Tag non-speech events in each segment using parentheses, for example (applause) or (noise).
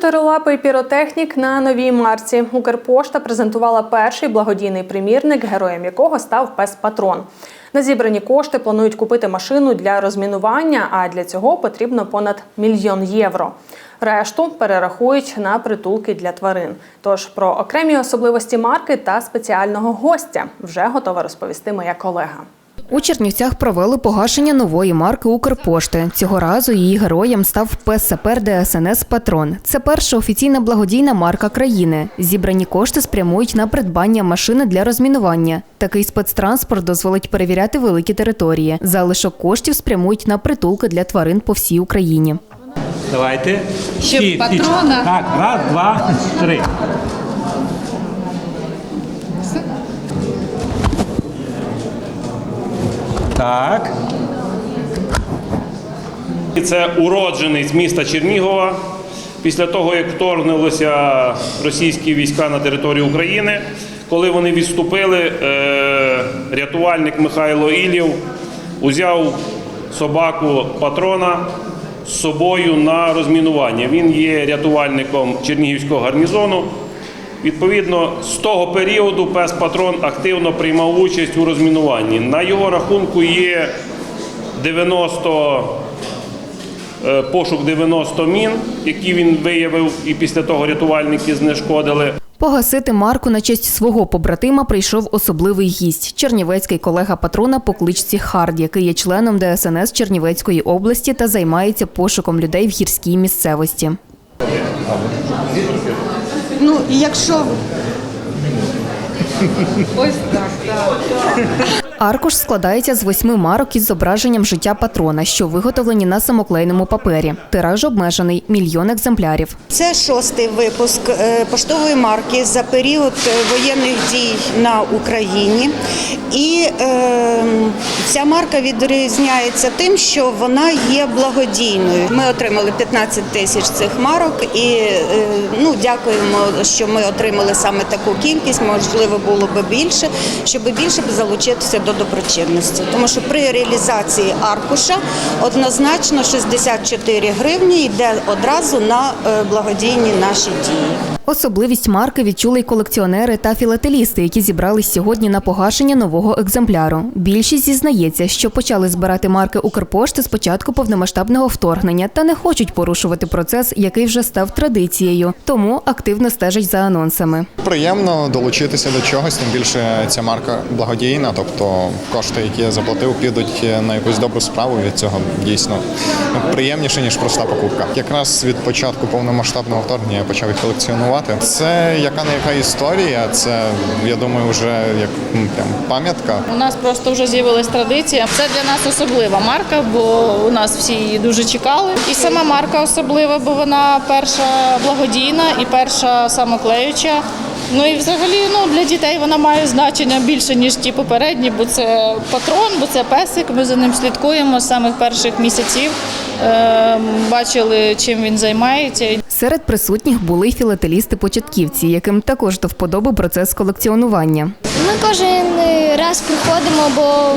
Чотирилапий піротехнік на новій марці. Укрпошта презентувала перший благодійний примірник, героєм якого став пес Патрон. На зібрані кошти планують купити машину для розмінування, а для цього потрібно понад мільйон євро. Решту перерахують на притулки для тварин. Тож про окремі особливості марки та спеціального гостя вже готова розповісти моя колега. У Чернівцях провели погашення нової марки Укрпошти. Цього разу її героєм став пес-сапер ДСНС Патрон. Це перша офіційна благодійна марка країни. Зібрані кошти спрямують на придбання машини для розмінування. Такий спецтранспорт дозволить перевіряти великі території. Залишок коштів спрямують на притулки для тварин по всій Україні. Давайте. Ті- патрона. Так, раз, два, три. Так. Це уроджений з міста Чернігова. Після того, як вторгнулися російські війська на територію України, коли вони відступили, е, рятувальник Михайло Ілів узяв собаку патрона з собою на розмінування. Він є рятувальником Чернігівського гарнізону. Відповідно, з того періоду пес патрон активно приймав участь у розмінуванні. На його рахунку є 90 е, пошук 90 мін, які він виявив, і після того рятувальники знешкодили. Погасити марку на честь свого побратима прийшов особливий гість – чернівецький колега патрона по кличці Хард, який є членом ДСНС Чернівецької області та займається пошуком людей в гірській місцевості. Ну, і якщо ось так, так. (laughs) Аркуш складається з восьми марок із зображенням життя патрона, що виготовлені на самоклейному папері. Тираж обмежений – мільйон екземплярів. Це шостий випуск е, поштової марки за період е, воєнних дій на Україні. І е, ця марка відрізняється тим, що вона є благодійною. Ми отримали 15 тисяч цих марок і е, ну, дякуємо, що ми отримали саме таку кількість. Можливо, було б більше, щоб більше залучитися до доброчинності. Тому що при реалізації аркуша однозначно 64 гривні йде одразу на е, благодійні наші дії. Особливість марки відчули й колекціонери та філателісти, які зібрались сьогодні на погашення нового екземпляру. Більшість зізнається, що почали збирати марки Укрпошти з початку повномасштабного вторгнення та не хочуть порушувати процес, який вже став традицією, тому активно стежать за анонсами. Приємно долучитися до чогось, тим більше ця марка благодійна, тобто кошти, які я заплатив, підуть на якусь добру справу. Від цього дійсно приємніше ніж проста покупка. Якраз від початку повномасштабного вторгнення я почав їх колекціонувати. Це яка не яка історія. Це я думаю, вже як м, прям пам'ятка. У нас просто вже з'явилась традиція. Це для нас особлива марка, бо у нас всі її дуже чекали. І сама марка особлива, бо вона перша благодійна і перша самоклеюча. Ну і взагалі ну, для дітей вона має значення більше, ніж ті попередні, бо це патрон, бо це песик. Ми за ним слідкуємо з самих перших місяців. Е, бачили, чим він займається. Серед присутніх були й філателісти-початківці, яким також до вподоби процес колекціонування. Ми кожен раз приходимо, бо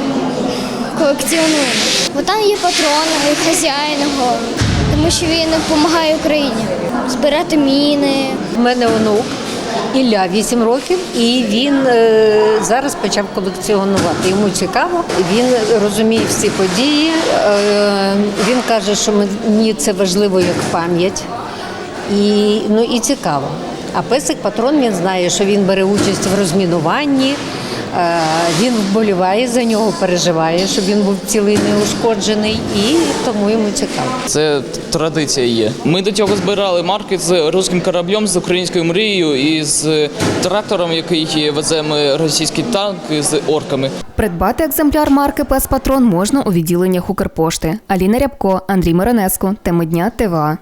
колекціонуємо. Бо там є патрон, і хазяїн тому що він допомагає Україні збирати міни. У мене онук Ілля 8 років, і він е, зараз почав колекціонувати. Йому цікаво, він розуміє всі події. Е, він каже, що мені це важливо як пам'ять, і, ну, і цікаво. А песик патрон він знає, що він бере участь в розмінуванні. Е, Він вболіває за нього, переживає, щоб він був цілий неушкоджений, і тому йому цікаво. Це традиція є. Ми до цього збирали марки з руським кораблем, з українською мрією і з трактором, який везе ми російські танки з орками. Придбати екземпляр марки Пес Патрон можна у відділеннях Укрпошти. Аліна Рябко, Андрій Миронеско. Теми дня ТВА.